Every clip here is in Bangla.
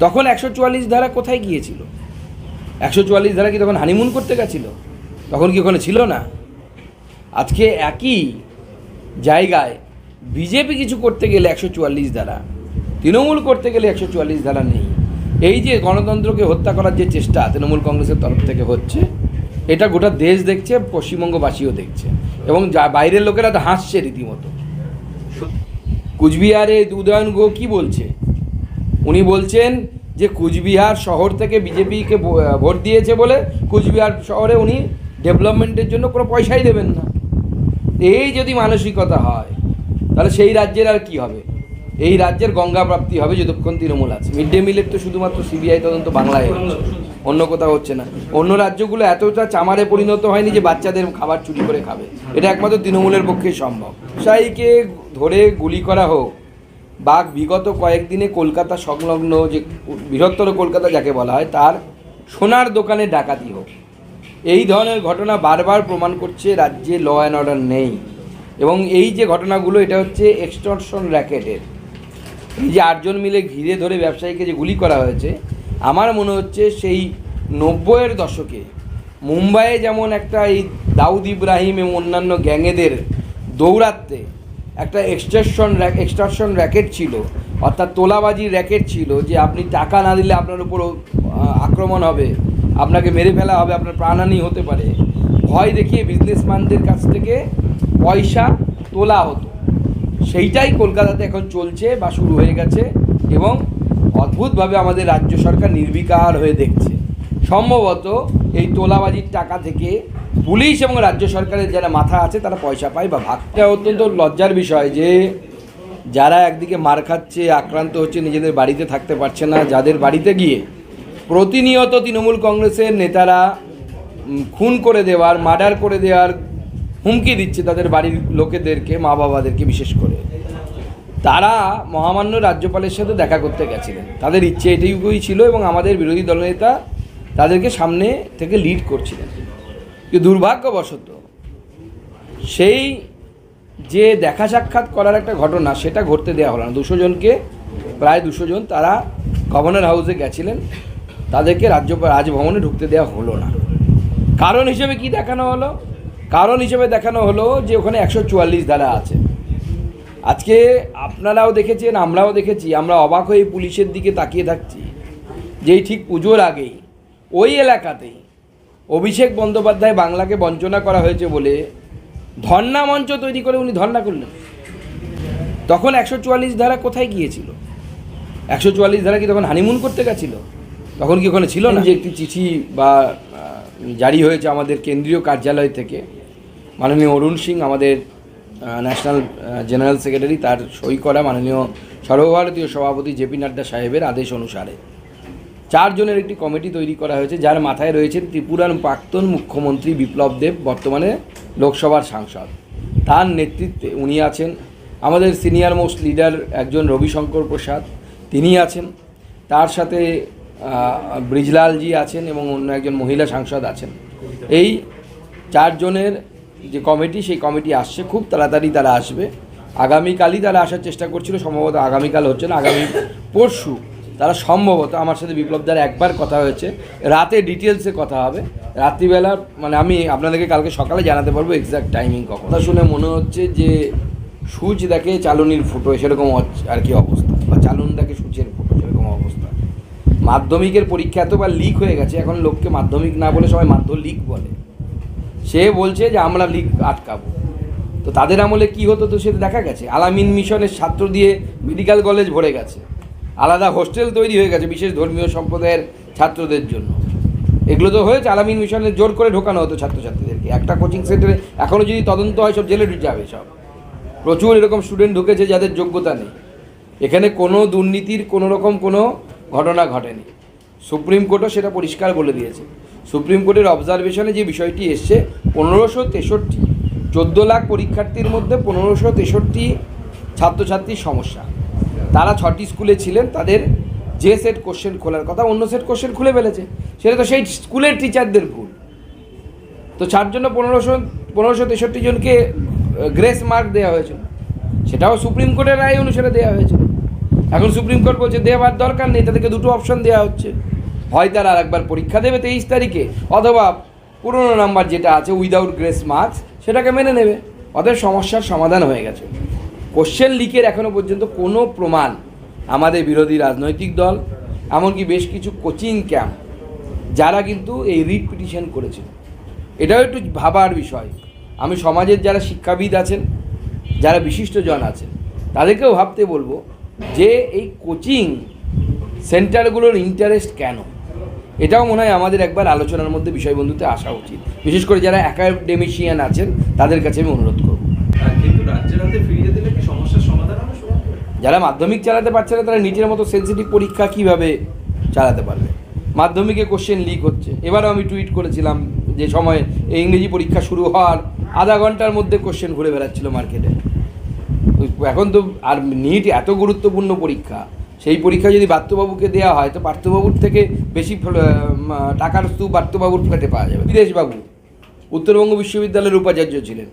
তখন একশো চুয়াল্লিশ ধারা কোথায় গিয়েছিল? একশো চুয়াল্লিশ ধারা কি তখন হানিমুন করতে গেছিল? তখন কি ওখানে ছিল না? আজকে একই জায়গায় বিজেপি কিছু করতে গেলে একশো চুয়াল্লিশ ধারা তৃণমূল করতে গেলে একশো চুয়াল্লিশ ধারা নেই। এই যে গণতন্ত্রকে হত্যা করার যে চেষ্টা তৃণমূল কংগ্রেসের তরফ থেকে হচ্ছে এটা গোটা দেশ দেখছে পশ্চিমবঙ্গবাসীও দেখছে এবং যা বাইরের লোকেরা তো হাসছে রীতিমতো। কুচবিহারে উদয়ন গো কি বলছে? উনি বলছেন যে কুচবিহার শহর থেকে বিজেপিকে ভোট দিয়েছে বলে কুচবিহার শহরে উনি ডেভেলপমেন্টের জন্য কোনো পয়সাই দেবেন না। এই যদি মানসিকতা হয়, তাহলে সেই রাজ্যের আর কি হবে? এই রাজ্যের গঙ্গা প্রাপ্তি হবে যতক্ষণ তৃণমূল আছে। মিড ডে মিলের তো শুধুমাত্র সিবিআই তদন্ত বাংলায় হচ্ছে। অন্য কোথাও হচ্ছে না। অন্য রাজ্যগুলো এতটা চামারে পরিণত হয়নি যে বাচ্চাদের খাবার চুরি করে খাবে। এটা একমাত্র তৃণমূলের পক্ষে সম্ভব। সাইকে ধরে গুলি করা হোক বাঘ বিগত কয়েকদিনে কলকাতা সংলগ্ন যে বৃহত্তর কলকাতা যাকে বলা হয়, তার সোনার দোকানে ডাকাতি হোক। এই ধরনের ঘটনা বারবার প্রমাণ করছে রাজ্যে ল অ্যান্ড অর্ডার নেই। এবং এই যে ঘটনাগুলো, এটা হচ্ছে এক্সটর্শন র্যাকেটের এই যে আটজন মিলে ঘিরে ধরে ব্যবসায়ীকে যে গুলি করা হয়েছে, আমার মনে হচ্ছে সেই নব্বইয়ের দশকে মুম্বাইয়ে যেমন একটা এই দাউদ ইব্রাহিম এবং অন্যান্য গ্যাংয়েদের দৌড়াতে একটা এক্সটর্শন এক্সটর্শন র্যাকেট ছিল, অর্থাৎ তোলাবাজির র্যাকেট ছিল, যে আপনি টাকা না দিলে আপনার উপর আক্রমণ হবে, আপনাকে মেরে ফেলা হবে, আপনার প্রাণহানি হতে পারে। ভয় দেখিয়ে বিজনেসম্যানদের কাছ থেকে পয়সা তোলা হতো। সেইটাই কলকাতাতে এখন চলছে বা শুরু হয়ে গেছে এবং অদ্ভুতভাবে আমাদের রাজ্য সরকার নির্বিকার হয়ে দেখছে। সম্ভবত এই তোলাবাজির টাকা থেকে পুলিশ এবং রাজ্য সরকারের যারা মাথা আছে, তারা পয়সা পায় বা ভাগটা অত্যন্ত লজ্জার বিষয় যে যারা একদিকে মার খাচ্ছে, আক্রান্ত হচ্ছে, নিজেদের বাড়িতে থাকতে পারছে না, যাদের বাড়িতে গিয়ে প্রতিনিয়ত তৃণমূল কংগ্রেসের নেতারা খুন করে দেওয়ার, মার্ডার করে দেওয়ার হুমকি দিচ্ছে তাদের বাড়ির লোকেদেরকে, মা বাবাদেরকে বিশেষ করে। তারা মহামান্য রাজ্যপালের সাথে দেখা করতে গেছিলেন। তাদের ইচ্ছে এটুকুই ছিল এবং আমাদের বিরোধী দলনেতা তাদেরকে সামনে থেকে লিড করছিলেন। কিন্তু দুর্ভাগ্যবশত সেই যে দেখা সাক্ষাৎ করার একটা ঘটনা, সেটা ঘটতে দেওয়া হলো না। দুশো জনকে, প্রায় দুশো জন তারা গভর্নর হাউসে গেছিলেন। তাদেরকে রাজ্য, রাজভবনে ঢুকতে দেওয়া হলো না। কারণ হিসেবে কি দেখানো হলো? কারণ হিসেবে দেখানো হলো যে ওখানে একশো চুয়াল্লিশ ধারা আছে। আজকে আপনারাও দেখেছেন, আমরাও দেখেছি, আমরা অবাক হয়ে পুলিশের দিকে তাকিয়ে থাকছি যেই ঠিক পুজোর আগেই ওই এলাকাতেই অভিষেক বন্দ্যোপাধ্যায় বাংলাকে বঞ্চনা করা হয়েছে বলে ধর্ণা মঞ্চ তৈরি করে উনি ধর্ণা করলেন। তখন একশো চুয়াল্লিশ ধারা কোথায় গিয়েছিল? একশো চুয়াল্লিশ ধারা কি তখন হানিমুন করতে গেছিল? তখন কি ওখানে ছিল না? যে একটি চিঠি বা জারি হয়েছে আমাদের কেন্দ্রীয় কার্যালয় থেকে। মাননীয় অরুণ সিং, আমাদের ন্যাশনাল জেনারেল সেক্রেটারি, তার সই করা মাননীয় সর্বভারতীয় সভাপতি জেপি নাড্ডা সাহেবের আদেশ অনুসারে। চারজনের একটি কমিটি তৈরি করা হয়েছে, যার মাথায় রয়েছেন ত্রিপুরার প্রাক্তন মুখ্যমন্ত্রী বিপ্লব দেব, বর্তমানে লোকসভার সাংসদ। তার নেতৃত্বে উনি আছেন আমাদের সিনিয়র মোস্ট লিডার একজন রবিশঙ্কর প্রসাদ তিনি আছেন। তার সাথে ব্রিজলালজি আছেন এবং অন্য একজন মহিলা সাংসদ আছেন। এই চারজনের যে কমিটি, সেই কমিটি আসছে, খুব তাড়াতাড়ি তারা আসবে। আগামীকালই তারা আসার চেষ্টা করছিল, সম্ভবত আগামীকাল হচ্ছে না, আগামী পরশু তারা সম্ভবত আমার সাথে বিপ্লব দ্বারা একবার কথা হয়েছে। রাতে ডিটেলসে কথা হবে। রাত্রিবেলা মানে আমি আপনাদেরকে কালকে সকালে জানাতে পারব এক্সাক্ট টাইমিং কখন। কথা শুনে মনে হচ্ছে যে সূচ দেখে চালনির ফুটো সেরকম আর কি অবস্থা। বা চালন দেখে সূচের ফুটো সেরকম অবস্থা। মাধ্যমিকের পরীক্ষা এতবার লিক হয়ে গেছে, এখন লোককে মাধ্যমিক না বলে সবাই মাধ্য লিক বলে। সে বলছে যে আমরা লিক আটকাবো। তো তাদের আমলে কি হতো তো সেটা দেখা গেছে। আলামিন মিশনের ছাত্র দিয়ে মেডিকেল কলেজ ভরে গেছে। আলাদা হোস্টেল তৈরি হয়ে গেছে বিশেষ ধর্মীয় সম্প্রদায়ের ছাত্রদের জন্য। এগুলো তো হয়েছে, আলামিন মিশনে জোর করে ঢোকানো হতো ছাত্রছাত্রীদেরকে। একটা কোচিং সেন্টারে এখনও যদি তদন্ত হয়, সব জেলে যাবে সব। প্রচুর এরকম স্টুডেন্ট ঢুকেছে যাদের যোগ্যতা নেই। এখানে কোনো দুর্নীতির কোনো রকম কোনো ঘটনা ঘটেনি। সুপ্রিম কোর্টও সেটা পরিষ্কার বলে দিয়েছে। সুপ্রিম কোর্টের অবজারভেশনে যে বিষয়টি এসছে, পনেরোশো তেষট্টি, চোদ্দ লাখ পরীক্ষার্থীর মধ্যে পনেরোশো তেষট্টি ছাত্রছাত্রীর সমস্যা। তারা ছটি স্কুলে ছিলেন, তাদের যে সেট কোশ্চেন খোলার কথা, অন্য সেট কোশ্চেন খুলে ফেলেছে। সেটা তো সেই স্কুলের টিচারদের ভুল। তো চার জন্য পনেরোশো পনেরোশো তেষট্টি জনকে গ্রেস মার্ক দেওয়া হয়েছিল সেটাও সুপ্রিম কোর্টের রায় অনুসারে দেওয়া হয়েছিল এখন সুপ্রিম কোর্ট বলছে, দেওয়ার দরকার নেই, তাদেরকে দুটো অপশন দেওয়া হচ্ছে। হয় তারা আর একবার পরীক্ষা দেবে তেইশ তারিখে, অথবা পুরনো নাম্বার যেটা আছে উইদাউট গ্রেস মার্কস সেটাকে মেনে নেবে। অতএব সমস্যার সমাধান হয়ে গেছে। কোশ্চেন লিকের এখনও পর্যন্ত কোনো প্রমাণ আমাদের বিরোধী রাজনৈতিক দল, এমনকি বেশ কিছু কোচিং ক্যাম্প যারা কিন্তু এই রিট পিটিশন করেছিল এটাও একটু ভাবার বিষয়। আমি সমাজের যারা শিক্ষাবিদ আছেন, যারা বিশিষ্টজন আছেন, তাদেরকেও ভাবতে বলব যে এই কোচিং সেন্টারগুলোর ইন্টারেস্ট কেন? এটাও মনে হয় আমাদের একবার আলোচনার মধ্যে বিষয়বন্ধুতে আসা উচিত। বিশেষ করে যারা একাডেমিশিয়ান আছেন, তাদের কাছে আমি অনুরোধ কি সমস্যার সমাধান যারা মাধ্যমিক চালাতে পারছে না, তারা নিজের মতো সেন্সিটিভ পরীক্ষা কীভাবে চালাতে পারবে? মাধ্যমিকে কোশ্চেন লিক হচ্ছে। এবারও আমি টুইট করেছিলাম যে সময় এই ইংরেজি পরীক্ষা শুরু হওয়ার আধা ঘণ্টার মধ্যে কোশ্চেন ঘুরে বেড়াচ্ছিল মার্কেটে এখন তো আর নিট এত গুরুত্বপূর্ণ পরীক্ষা, সেই পরীক্ষা যদি পার্থবাবুকে দেওয়া হয়, তো পার্থবাবুর থেকে বেশি টাকার স্তূপ পার্থবাবুর ফ্ল্যাটে পাওয়া যাবে। বিদেশবাবু, উত্তরবঙ্গ বিশ্ববিদ্যালয়ের উপাচার্য ছিলেন।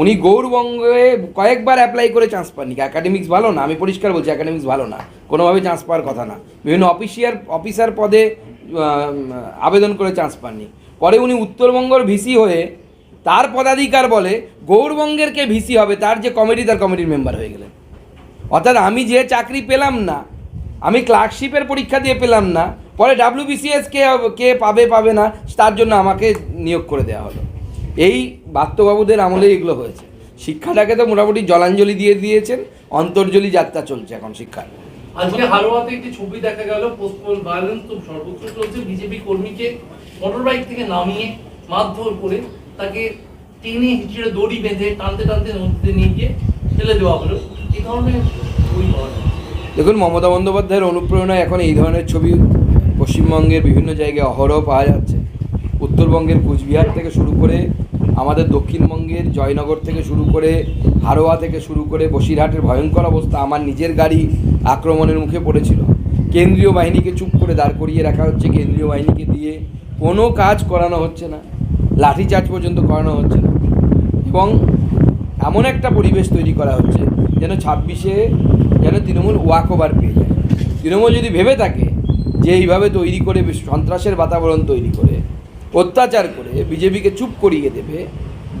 উনি গৌরবঙ্গে কয়েকবার অ্যাপ্লাই করে চান্স পাননি। অ্যাকাডেমিক্স ভালো না, আমি পরিষ্কার বলছি একাডেমিক্স ভালো না। কোনোভাবে চান্স পাওয়ার কথা না। বিভিন্ন অফিসিয়ার অফিসার পদে আবেদন করে চান্স পাননি। পরে উনি উত্তরবঙ্গর ভিসি হয়ে তার পদাধিকার বলে গৌরবঙ্গের কে ভিসি হবে, তার যে কমিটি তার কমিটির মেম্বার হয়ে গেলেন। অর্থাৎ আমি যে চাকরি পেলাম না, আমি ক্লার্কশিপের পরীক্ষা দিয়ে পেলাম না, পরে ডাব্লিউবিসিএস কে কে পাবে পাবে না, তার জন্য আমাকে নিয়োগ করে দেওয়া হলো। এই বাত্যবাবুদের আমলে এগুলো হয়েছে। শিক্ষাটাকে তো মোটামুটি জলাঞ্জলি দিয়ে দিয়েছেন অন্তর্জলি যাত্রা চলছে এখন শিক্ষার। আজকে হারোয়াতে একটি ছবি দেখা গেল পোস্টপোল ভায়োলেন্স তো সর্বোচ্চ চলছে। বিজেপি কর্মীকে মোটর বাইক থেকে নামিয়ে মারধর করে তাকে টেনে হিচড়ে দড়ি বেঁধে টানতে টানতে নদীতে নিয়ে গিয়ে ফেলে দেওয়া হলো। এই ধরনের ছবি পাওয়া দেখুন মমতা বন্দ্যোপাধ্যায়ের অনুপ্রেরণায় এখন এই ধরনের ছবি পশ্চিমবঙ্গের বিভিন্ন জায়গায় অহরহ পাওয়া যাচ্ছে। উত্তরবঙ্গের কুচবিহার থেকে শুরু করে আমাদের দক্ষিণবঙ্গের জয়নগর থেকে শুরু করে হারোয়া থেকে শুরু করে বসিরহাটের ভয়ঙ্কর অবস্থা আমার নিজের গাড়ি আক্রমণের মুখে পড়েছিল। কেন্দ্রীয় বাহিনীকে চুপ করে দাঁড় করিয়ে রাখা হচ্ছে, কেন্দ্রীয় বাহিনীকে দিয়ে কোনো কাজ করানো হচ্ছে না, লাঠিচার্জ পর্যন্ত করানো হচ্ছে না এবং এমন একটা পরিবেশ তৈরি করা হচ্ছে যেন ছাব্বিশে যেন তৃণমূল ওয়াক ওভার পেয়ে যায়। তৃণমূল যদি ভেবে থাকে যে এইভাবে তৈরি করে সন্ত্রাসের বাতাবরণ তৈরি করে অত্যাচার করে বিজেপিকে চুপ করিয়ে দেবে,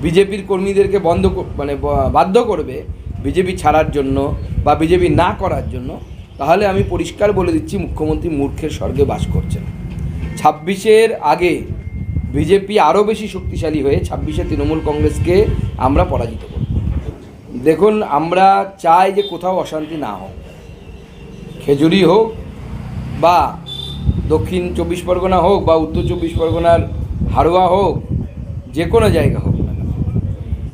বিজেপির কর্মীদেরকে বন্ধ মানে বাধ্য করবে বিজেপি ছাড়ার জন্য বা বিজেপি না করার জন্য, তাহলে আমি পরিষ্কার বলে দিচ্ছি মুখ্যমন্ত্রী মূর্খের স্বর্গে বাস করছেন। ছাব্বিশের আগে বিজেপি আরও বেশি শক্তিশালী হয়ে ছাব্বিশে তৃণমূল কংগ্রেসকে আমরা পরাজিত করব। দেখুন, আমরা চাই যে কোথাও অশান্তি না হোক, খেজুরি হোক বা দক্ষিণ চব্বিশ পরগনা হোক বা উত্তর চব্বিশ পরগনার হাড়োয়া হোক, যে কোনো জায়গা হোক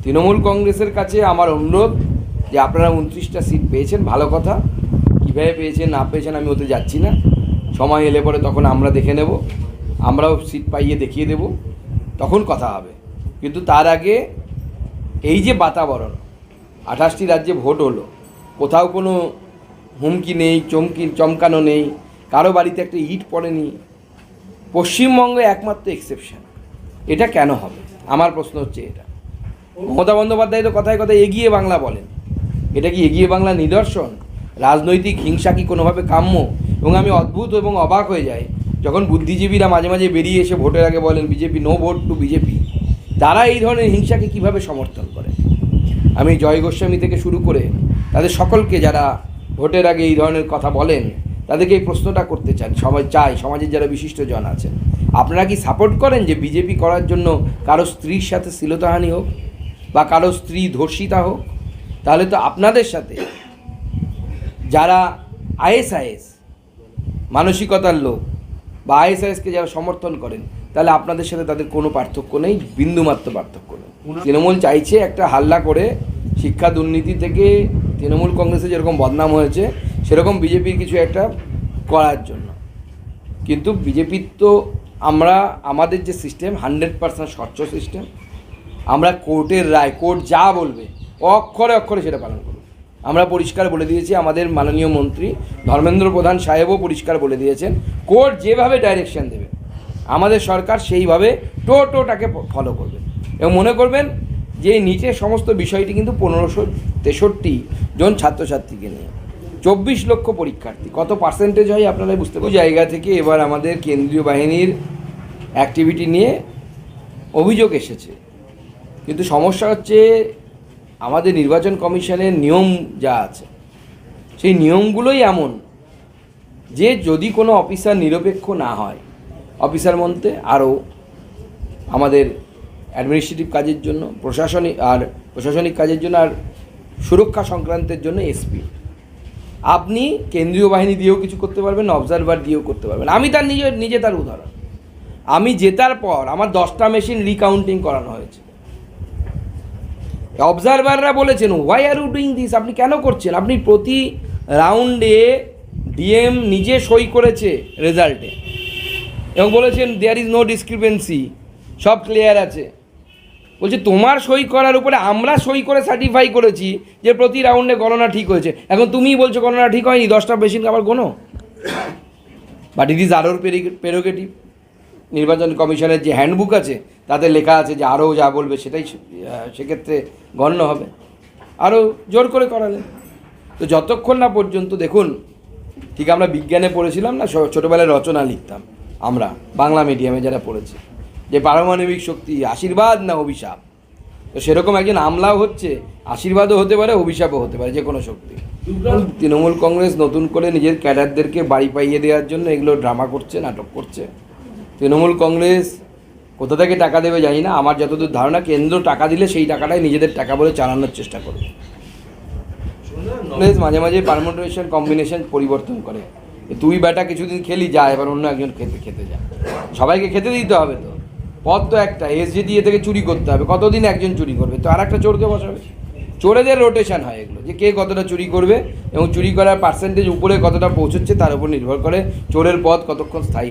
তৃণমূল কংগ্রেসের কাছে আমার অনুরোধ যে আপনারা উনত্রিশটা সিট পেয়েছেন, ভালো কথা। কীভাবে পেয়েছেন, না পেয়েছেন আমি ওতে যাচ্ছি না। সময় এলে পরে তখন আমরা দেখে নেব। আমরাও সিট পাইয়ে দেখিয়ে দেব। তখন কথা হবে। কিন্তু তার আগে এই যে বাতাবরণ, আঠাশটি রাজ্যে ভোট হলো, কোথাও কোনো হুমকি নেই, চমকি, চমকানো নেই। কারও বাড়িতে একটা ইট পড়েনি। পশ্চিমবঙ্গে একমাত্র এক্সেপশন এটা কেন হবে? আমার প্রশ্ন হচ্ছে এটা। মমতা বন্দ্যোপাধ্যায় তো কথায় কথায় এগিয়ে বাংলা বলেন। এটা কি এগিয়ে বাংলা নিদর্শন? রাজনৈতিক হিংসা কি কোনোভাবে কাম্য? এবং আমি অদ্ভুত এবং অবাক হয়ে যাই যখন বুদ্ধিজীবীরা মাঝে মাঝে বেরিয়ে এসে ভোটের আগে বলেন, BJP no vote to BJP তারা এই ধরনের হিংসাকে কীভাবে সমর্থন করে? আমি জয় গোস্বামী থেকে শুরু করে তাদের সকলকে যারা ভোটের আগে এই ধরনের কথা বলেন তাদেরকে এই প্রশ্নটা করতে চান। সবাই চাই সমাজের যারা বিশিষ্ট জন আছেন। আপনারা কি সাপোর্ট করেন যে বিজেপি করার জন্য কারও স্ত্রীর সাথে শ্লীলতাহানি হোক বা কারও স্ত্রী ধর্ষিতা হোক? তাহলে তো আপনাদের সাথে যারা আইএসআইএস মানসিকতার লোক বা আইএসআইএসকে যারা সমর্থন করেন তাহলে আপনাদের সাথে তাদের কোনো পার্থক্য নেই বিন্দুমাত্র পার্থক্য নেই। তৃণমূল চাইছে একটা হাল্লা করে শিক্ষা দুর্নীতি থেকে তৃণমূল কংগ্রেসে যেরকম বদনাম হয়েছে সেরকম বিজেপির কিছু একটা করার জন্য। কিন্তু বিজেপির তো আমরা, আমাদের যে সিস্টেম হান্ড্রেড পার্সেন্ট স্বচ্ছ সিস্টেম আমরা কোর্টের রায়, কোর্ট যা বলবে, অক্ষরে অক্ষরে সেটা পালন করব। আমরা পরিষ্কার বলে দিয়েছি, আমাদের মাননীয় মন্ত্রী ধর্মেন্দ্র প্রধান সাহেবও পরিষ্কার বলে দিয়েছেন, কোর্ট যেভাবে ডাইরেকশন দেবে, আমাদের সরকার সেইভাবে টোটোটাকে ফলো করবে। এবং মনে করবেন যে নিচের সমস্ত বিষয়টি কিন্তু পনেরোশো তেষট্টি জন ছাত্রছাত্রীকে নিয়ে। চব্বিশ লক্ষ পরীক্ষার্থী। কত পার্সেন্টেজ হয় আপনারাই বুঝতে পারবেন জায়গা থেকে এবার আমাদের কেন্দ্রীয় বাহিনীর অ্যাক্টিভিটি নিয়ে অভিযোগ এসেছে। কিন্তু সমস্যা হচ্ছে আমাদের নির্বাচন কমিশনের নিয়ম যা আছে, সেই নিয়মগুলোই এমন যে যদি কোনো অফিসার নিরপেক্ষ না হয়, অফিসার মধ্যে আরও আমাদের অ্যাডমিনিস্ট্রেটিভ কাজের জন্য, প্রশাসনিক আর প্রশাসনিক কাজের জন্য আর সুরক্ষা সংক্রান্তের জন্য এসপি আপনি কেন্দ্রীয় বাহিনী দিয়েও কিছু করতে পারবেন অবজারভার দিয়েও করতে পারবেন। আমি তার নিজে নিজে তার উদাহরণ। আমি জেতার পর আমার দশটা মেশিন রিকাউন্টিং করানো হয়েছে। অবজারভাররা বলেছেন why are you doing this আপনি কেন করছেন? আপনি প্রতি রাউন্ডে ডিএম নিজে সই করেছে রেজাল্টে এবং বলেছেন দেয়ার ইজ নো ডিসক্রিপেন্সি সব ক্লিয়ার আছে। বলছে, তোমার সই করার উপরে আমরা সই করে সার্টিফাই করেছি যে প্রতি রাউন্ডে গণনা ঠিক হয়েছে। এখন তুমিই বলছো গণনা ঠিক হয়নি, দশটা মেশিন আবার গোনো? বাট ইট ইজ আরোর পেরোগেটিভ নির্বাচন কমিশনের যে হ্যান্ডবুক আছে, তাতে লেখা আছে যে আরও যা বলবে সেটাই সেক্ষেত্রে গণ্য হবে। আরও জোর করে করালে। তো যতক্ষণ না পর্যন্ত, দেখুন, ঠিক আমরা বিজ্ঞানে পড়েছিলাম না ছোটোবেলায় রচনা লিখতাম আমরা, বাংলা মিডিয়ামে যারা পড়েছি। যে পারমাণবিক শক্তি আশীর্বাদ না অভিশাপ? তো সেরকম একজন আমলাও হচ্ছে আশীর্বাদও হতে পারে অভিশাপও হতে পারে যে কোনো শক্তি তৃণমূল কংগ্রেস নতুন করে নিজের ক্যাডারদেরকে বাড়ি পাইয়ে দেওয়ার জন্য এগুলো ড্রামা করছে নাটক করছে। তৃণমূল কংগ্রেস কোথা থেকে টাকা দেবে জানি না আমার যতদূর ধারণা কেন্দ্র টাকা দিলে সেই টাকাটাই নিজেদের টাকা বলে চালানোর চেষ্টা করবে। কংগ্রেস মাঝে মাঝে পারমোটেশন কম্বিনেশন পরিবর্তন করে। তুই বেটা কিছুদিন খেলি যা এবার অন্য একজন খেতে খেতে যা। সবাইকে খেতে দিতে হবে তো। পথ তো একটা এস দিয়ে থেকে চুরি করতে হবে, কতদিন একজন চুরি করবে? তো আর একটা চোরকে বসাবে। চোরেদের রোটেশন হয় এগুলো, যে কে কতটা চুরি করবে এবং চুরি করার পার্সেন্টেজ উপরে কতটা পৌঁছচ্ছে তার উপর নির্ভর করে চোরের পথ কতক্ষণ স্থায়ী